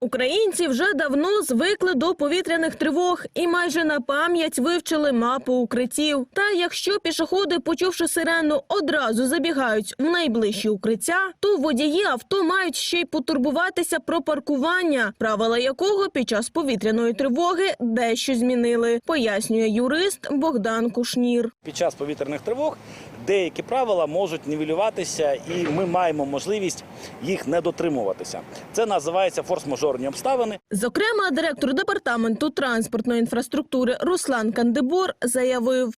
Українці вже давно звикли до повітряних тривог і майже на пам'ять вивчили мапу укриттів. Та якщо пішоходи, почувши сирену, одразу забігають в найближчі укриття, то водії авто мають ще й потурбуватися про паркування, правила якого під час повітряної тривоги дещо змінили, пояснює юрист Богдан Кушнір. Під час повітряних тривог деякі правила можуть нівелюватися, і ми маємо можливість їх не дотримуватися. Це називається форс-мажорні обставини. Зокрема, директор департаменту транспортної інфраструктури Руслан Кандибор заявив.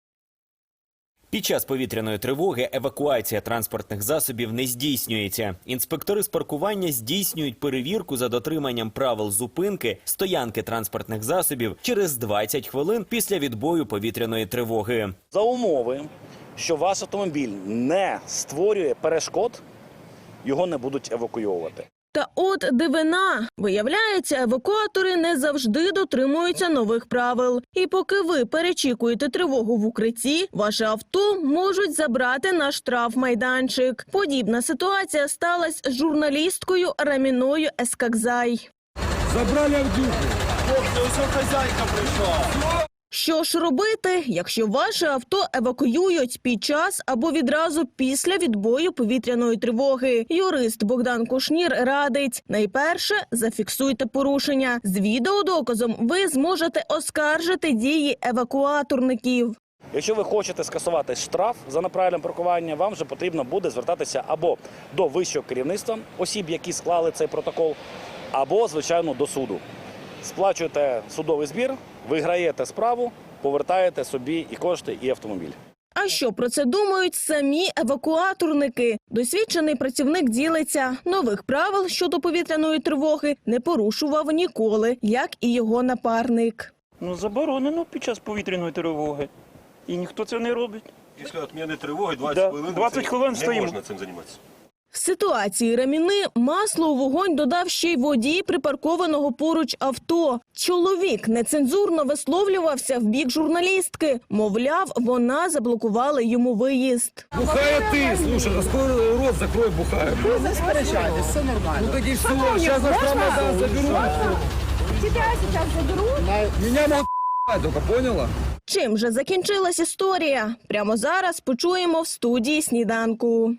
Під час повітряної тривоги евакуація транспортних засобів не здійснюється. Інспектори з паркування здійснюють перевірку за дотриманням правил зупинки, стоянки транспортних засобів через 20 хвилин після відбою повітряної тривоги. За умови, що ваш автомобіль не створює перешкод, його не будуть евакуйовувати. Та от дивина. Виявляється, евакуатори не завжди дотримуються нових правил. І поки ви перечікуєте тривогу в укритті, ваше авто можуть забрати на штрафмайданчик. Подібна ситуація сталася з журналісткою Раміною Ескакзай. Забрали Авдюху. Що ж робити, якщо ваше авто евакуюють під час або відразу після відбою повітряної тривоги? Юрист Богдан Кушнір радить найперше зафіксуйте порушення. З відеодоказом ви зможете оскаржити дії евакуаторників. Якщо ви хочете скасувати штраф за неправильне паркування, вам вже потрібно буде звертатися або до вищого керівництва осіб, які склали цей протокол, або, звичайно, до суду. Сплачуєте судовий збір, виграєте справу, повертаєте собі і кошти, і автомобіль. А що про це думають самі евакуаторники? Досвідчений працівник ділиться нових правил щодо повітряної тривоги не порушував ніколи, як і його напарник. Ну, заборонено під час повітряної тривоги. І ніхто це не робить. Після відміни тривоги 20 Да, хвилин 20 це хвилин не стоїмо. можна цим займатися. В ситуації реміни масло у вогонь додав ще й водій припаркованого поруч авто. Чоловік нецензурно висловлювався в бік журналістки. Мовляв, вона заблокувала йому виїзд. Бухая ты, слушай, раскрой рот, закрой, бухая. Вы не сперечайтесь, все нормально. Ну так все, сейчас наш Рамадан заберу. Тебя сейчас заберут. Меня могут только поняла? Чим же закінчилась історія? Прямо зараз почуємо в студії сніданку.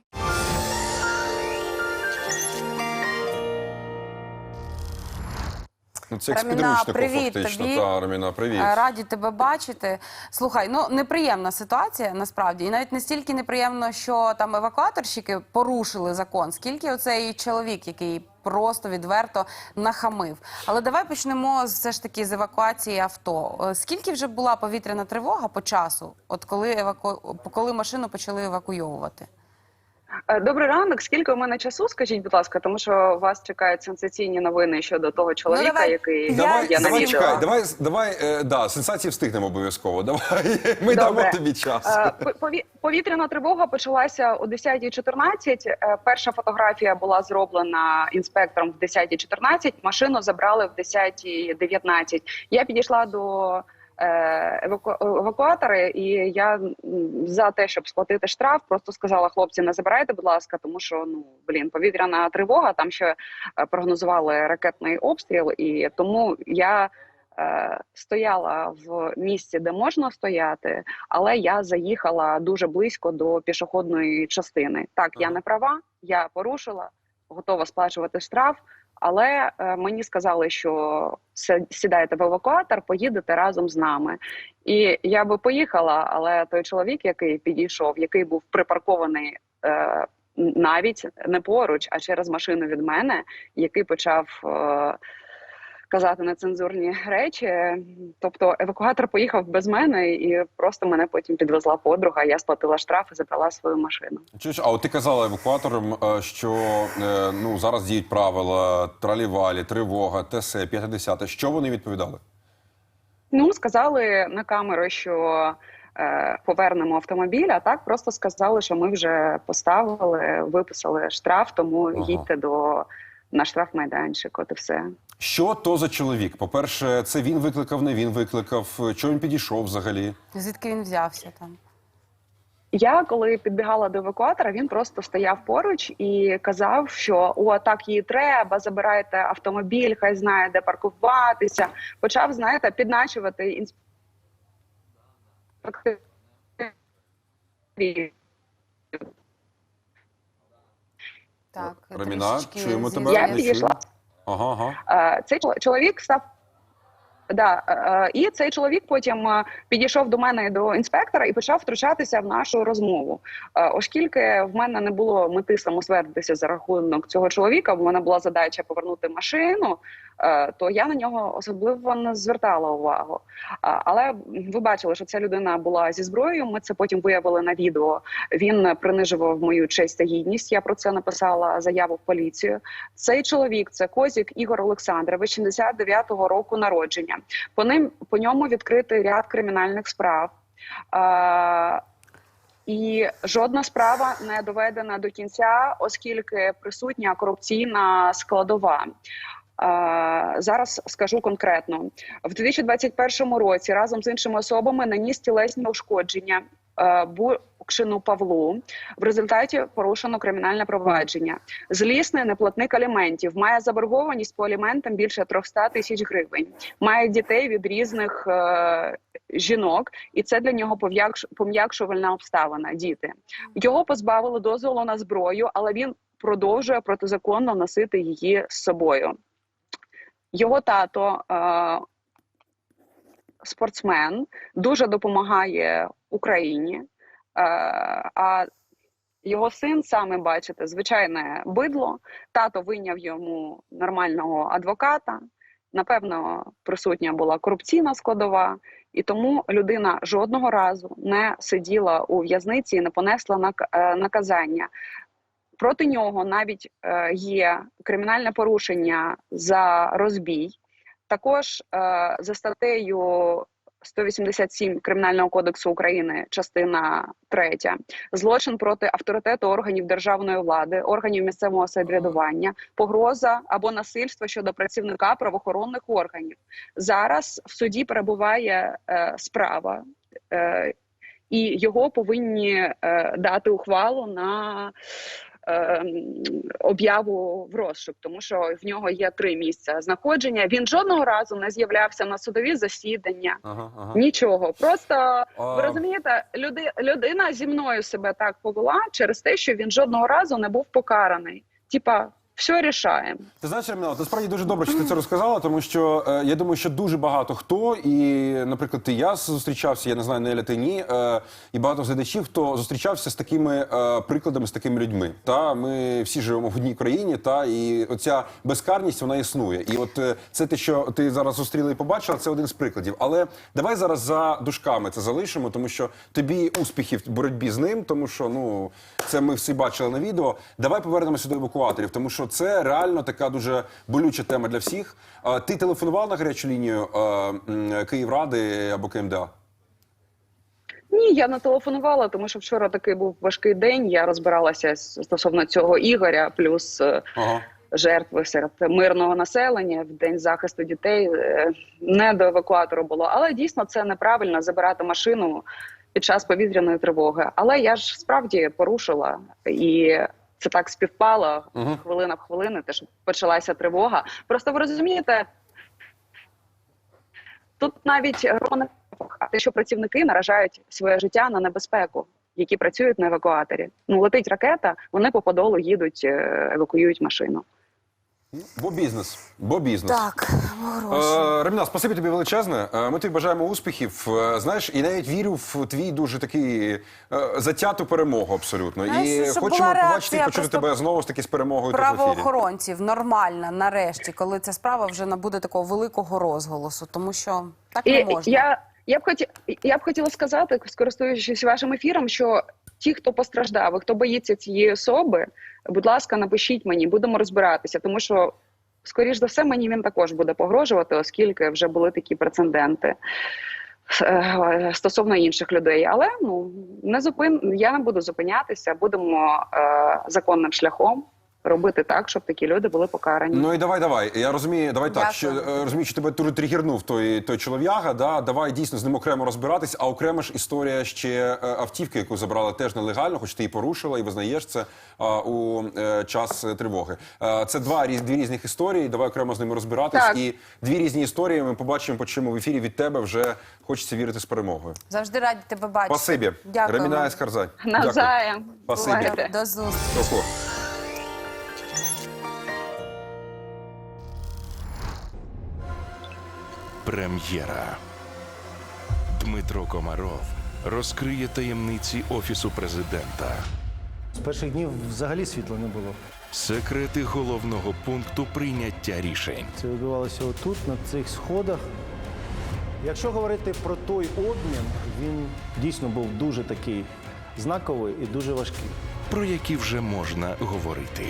Ну, це Раміна, привіт фактично. тобі. Та, Раміна, привіт. Е, Раді тебе бачити. Слухай, ну неприємна ситуація насправді, і навіть не стільки неприємно, що там евакуаторщики порушили закон, скільки оцей чоловік, який просто відверто нахамив. Але давай почнемо з- все ж таки з евакуації авто. Е, Скільки вже була повітряна тривога по часу, от коли еваку... коли машину почали евакуйовувати? Е, Добрий ранок. Скільки у мене часу? Скажіть, будь ласка, тому що вас чекають сенсаційні новини щодо того чоловіка, Ну, давай. який Я- Давай, є на давай відео. чекай, давай, давай, е, да, сенсації встигнемо обов'язково. Давай, ми дамо тобі час. Е, Повітряна тривога почалася о 10.14. Е, Перша фотографія була зроблена інспектором в 10.14. Машину забрали в 10.19. Я підійшла до еваку- евакуатора, і я за те, щоб сплатити штраф, просто сказала хлопці, не забирайте, будь ласка, тому що ну блін, повітряна тривога. Там ще е, прогнозували ракетний обстріл, і тому я. е, Стояла в місці, де можна стояти, але я заїхала дуже близько до пішохідної частини. Так, я не права, я порушила, готова сплачувати штраф. Але е, мені сказали, що сідаєте в евакуатор, поїдете разом з нами. І я би поїхала, але той чоловік, який підійшов, який був припаркований е, навіть не поруч, а через машину від мене, який почав. Е, Казати нецензурні речі, тобто евакуатор поїхав без мене, і просто мене потім підвезла подруга. Я сплатила штраф і забрала свою машину. Чуєш, а от ти казала евакуаторам, е, що е, ну, зараз діють правила тралівалі, тривога, ТС, 50. Що вони відповідали? Ну сказали на камеру, що е, повернемо автомобіль, а так просто сказали, що ми вже поставили, виписали штраф, тому Ага. їдьте до на штрафмайданчик. От і все. Що то за чоловік? По-перше, це він викликав, не він викликав. Чого він підійшов взагалі? Звідки він взявся там? Я коли підбігала до евакуатора, він просто стояв поруч і казав, що о, так їй треба, забирайте автомобіль, хай знає, де паркуватися. Почав, знаєте, підначувати інспекторів. Так, Раміна, чуємо тебе? Я підійшла. Ага, ага. Е, Цей чол- чоловік став. Да, е, е, і цей чоловік потім підійшов до мене до інспектора і почав втручатися в нашу розмову. Оскільки в мене не було мети самосвердитися за рахунок цього чоловіка, в мене була задача повернути машину, то я на нього особливо не звертала увагу. Але ви бачили, що ця людина була зі зброєю. Ми це потім виявили на відео. Він принижував мою честь та гідність. Я про це написала заяву в поліцію. Цей чоловік це Козік Ігор Олександрович, 69-го року народження. По ним по ньому відкритий ряд кримінальних справ. І жодна справа не доведена до кінця, оскільки присутня корупційна складова. Зараз скажу конкретно: в 2021 році разом з іншими особами наніс тілесні ушкодження е, Букшину Павлу. В результаті порушено кримінальне провадження. Злісний неплатник аліментів має заборгованість по аліментам більше 300 тисяч гривень. Має дітей від різних е, жінок, і це для нього пом'якшувальна обставина. Діти його позбавили дозволу на зброю, але він продовжує протизаконно носити її з собою. Його тато е, спортсмен дуже допомагає Україні. Е, а його син, саме бачите, звичайне бидло. Тато вийняв йому нормального адвоката. Напевно, присутня була корупційна складова, і тому людина жодного разу не сиділа у в'язниці і не понесла е, наказання. Проти нього навіть е, є кримінальне порушення за розбій. Також е, за статтею 187 Кримінального кодексу України, частина 3, злочин проти авторитету органів державної влади, органів місцевого самоврядування, погроза або насильство щодо працівника правоохоронних органів. Зараз в суді перебуває е, справа. Е, і його повинні е, дати ухвалу на е, об'яву в розшук, тому що в нього є три місця знаходження. Він жодного разу не з'являвся на судові засідання. ага, ага. Нічого, просто А, ви розумієте, люди, людина зі мною себе так повела через те, що він жодного разу не був покараний. Типа, все рішаємо. Ти знаєш, Реміна, насправді дуже добре, що ти це розказала, тому що е, я думаю, що дуже багато хто, і, наприклад, ти я зустрічався, я не знаю, Неля, ти ні, е, і багато глядачів, хто зустрічався з такими е, прикладами, з такими людьми. Та ми всі живемо в одній країні, та і оця безкарність вона існує. І от е, це те, що ти зараз зустріла і побачила, це один з прикладів. Але давай зараз за дужками це залишимо, тому що тобі успіхів в боротьбі з ним, тому що ну це ми всі бачили на відео. Давай повернемося до евакуаторів, тому що це реально така дуже болюча тема для всіх. Ти телефонував на гарячу лінію Київради або КМДА? Ні, я не телефонувала, тому що вчора такий був важкий день. Я розбиралася стосовно цього ігоря, плюс е, Ага. жертви серед мирного населення в день захисту дітей е, не до евакуатору було. Але дійсно це неправильно забирати машину під час повітряної тривоги. Але я ж справді порушила і. Це так співпало угу. хвилина в хвилину, теж почалася тривога. Просто ви розумієте, тут навіть те, що працівники наражають своє життя на небезпеку, які працюють на евакуаторі. Ну летить ракета, вони по подолу їдуть, е, евакуюють машину. Бо бізнес. Бо бізнес. Так, гроші. Е, Реміна, спасибі тобі величезне. Е, Ми тобі бажаємо успіхів. Е, Знаєш, і навіть вірю в твій дуже такий затяту перемогу абсолютно. Знаєш, і щоб хочемо була побачити і почути тебе знову ж таки з перемогою правоохоронців нормальна нарешті, коли ця справа вже набуде такого великого розголосу, тому що так не І можна. я, я б хоті, я б хотіла сказати, скористуючись вашим ефіром, що ті, хто постраждав, і хто боїться цієї особи, будь ласка, напишіть мені, будемо розбиратися, тому що. Скоріш за все, мені він також буде погрожувати, оскільки вже були такі прецеденти е, стосовно інших людей. Але ну не зупин, я не буду зупинятися, будемо е, законним шляхом робити так, щоб такі люди були покарані. Ну і давай, давай. Я розумію, давай так. Що е, розумію, що тебе дуже тригернув той, той чолов'яга. Да? Давай дійсно з ним окремо розбиратись. А окрема ж історія ще е, автівки, яку забрали теж нелегально, хоч ти її порушила і визнаєш це а, у е, час тривоги. Е, це два різ- дві різних історії. Давай окремо з ними розбиратись. Так. І дві різні історії. Ми побачимо, почуємо в ефірі від тебе. Вже хочеться вірити з перемогою. Завжди раді тебе бачити. Спасибі. Дякую. Реміна Ескарзай. Навзаєм. Спасибі. Бувайте. До зустрічі. Прем'єра. Дмитро Комаров розкриє таємниці Офісу президента. З перших днів взагалі світла не було. Секрети головного пункту прийняття рішень. Це відбувалося отут, на цих сходах. Якщо говорити про той обмін, він дійсно був дуже такий знаковий і дуже важкий. про які вже можна говорити.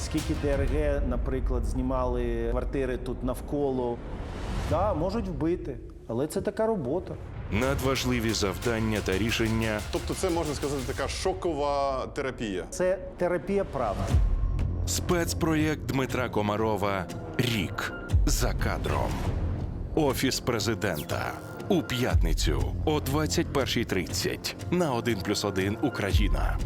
Скільки ДРГ, наприклад, знімали квартири тут навколо, да, можуть вбити, але це така робота. Надважливі завдання та рішення Тобто це можна сказати така шокова терапія. Це терапія правди. спецпроєкт Дмитра Комарова Рік за кадром. Офіс президента у п'ятницю о 21.30 на 1+,1 Україна.